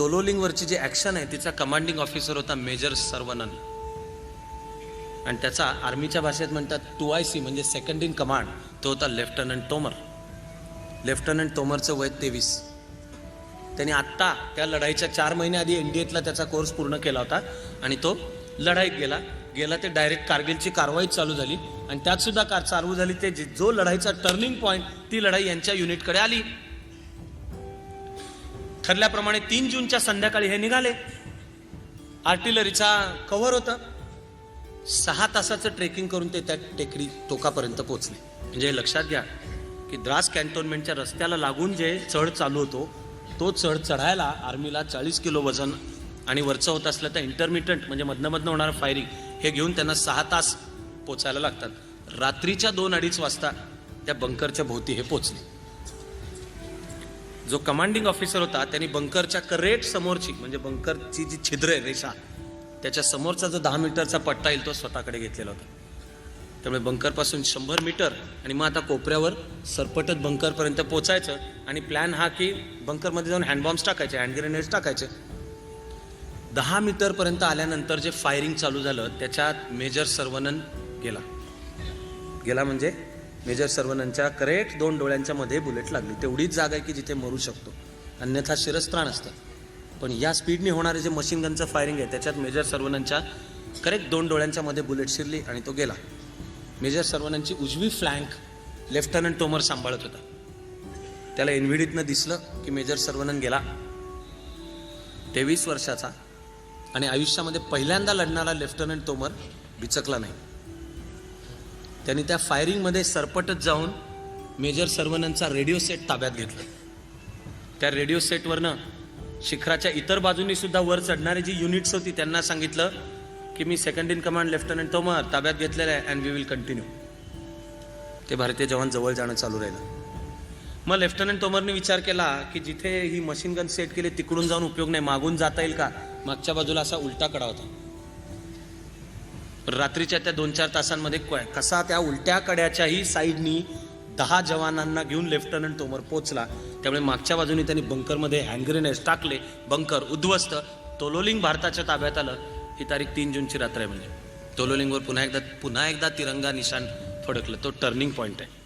तोलोलिंगवरची जी action आहे तिचा commanding officer होता मेजर सर्वनन. आणि त्याचा आर्मीच्या भाषेत म्हणतात टू आय सी म्हणजे सेकंड इन कमांड तो होता लेफ्टनंट तोमर लेफ्टनंट तोमरचं वय तेवीस. त्यांनी आत्ता त्या लढाईच्या चार महिने आधी एन डी एतला त्याचा कोर्स पूर्ण केला होता. आणि तो लढाईत गेला. गेला ते डायरेक्ट कारगिलची कारवाई चालू झाली. आणि त्यातसुद्धा कार चालू झाली ते जो लढाईचा टर्निंग पॉईंट ती लढाई यांच्या युनिटकडे आली. ठरल्याप्रमाणे तीन जूनच्या संध्याकाळी हे निघाले. आर्टिलरीचा कव्हर होता. सहा तासाचं ट्रेकिंग करून ते त्या टेकडी टोकापर्यंत पोचले म्हणजे हे लक्षात घ्या की द्रास कॅन्टोन्मेंटच्या रस्त्याला लागून जे चढ चालू होतो तो चढ चढायला आर्मीला चाळीस किलो वजन आणि वरचं होत असलं तर इंटरमिटंट म्हणजे मधनमधनं होणारं फायरिंग हे घेऊन त्यांना सहा तास पोचायला लागतात. रात्रीच्या दोन अडीच वाजता त्या बंकरच्या भोवती हे पोचले. जो कमांडिंग ऑफिसर होता त्यांनी बंकरच्या करेट समोरची म्हणजे बंकरची जी छिद्र आहे रेषा त्याच्या समोरचा जो दहा मीटरचा पट्टा येईल तो स्वतःकडे घेतलेला होता. त्यामुळे बंकरपासून शंभर मीटर आणि मग आता कोपऱ्यावर सरपटत बंकरपर्यंत पोचायचं आणि प्लॅन हा की बंकरमध्ये जाऊन हँडबॉम्ब्स टाकायचे हँड ग्रेनेड्स टाकायचे. दहा मीटरपर्यंत आल्यानंतर जे फायरिंग चालू झालं त्याच्यात मेजर सर्वनन गेला. गेला म्हणजे मेजर सर्वननच्या करेक्ट दोन डोळ्यांच्या मध्ये बुलेट लागली. तेवढीच जागा आहे की जिथे मरू शकतो. अन्यथा शिरस्त्राण असतं. पण या स्पीडने होणारे जे मशीन गनचं फायरिंग आहे त्याच्यात मेजर सर्वननच्या करेक्ट दोन डोळ्यांच्या मध्ये बुलेट शिरली आणि तो गेला. मेजर सर्वननची उजवी फ्लँक लेफ्टनंट तोमर सांभाळत होता. त्याला एनव्हिडीतनं दिसलं की मेजर सर्वनन गेला. तेवीस वर्षाचा आणि आयुष्यामध्ये पहिल्यांदा लढणारा लेफ्टनंट तोमर बिचकला नाही. त्यांनी त्या फायरिंगमध्ये सरपटत जाऊन मेजर सर्वननचा रेडिओ सेट ताब्यात घेतला. त्या रेडिओ सेटवरनं शिखराच्या इतर बाजूंनी सुद्धा वर चढणारी जी युनिट्स होती त्यांना सांगितलं की मी second in command lieutenant Tomar ताब्यात घेतलेलं आहे अँड वी विल कंटिन्यू ते भारतीय जवान जवळ जाणं चालू राहिलं. मग लेफ्टनंट तोमरने विचार केला की जिथे ही मशीन गन सेट केली तिकडून जाऊन उपयोग नाही मागून जाता येईल का? मागच्या बाजूला असा उलटा कडा होता. रात्रीच्या त्या दोन चार तासांमध्ये कसा त्या उलट्या कड्याच्याही साईडनी दहा जवानांना घेऊन लेफ्टनंट तोमर पोचला त्यामुळे मागच्या बाजूने त्यांनी बंकरमध्ये हँड टाकले. बंकर उद्ध्वस्त. तोलोलिंग भारताच्या ताब्यात आलं. ही तारीख तीन जूनची रात्र आहे म्हणजे. तोलोलिंगवर पुन्हा एकदा पुन्हा एकदा तिरंगा निशाण फडकलं तो टर्निंग पॉईंट आहे.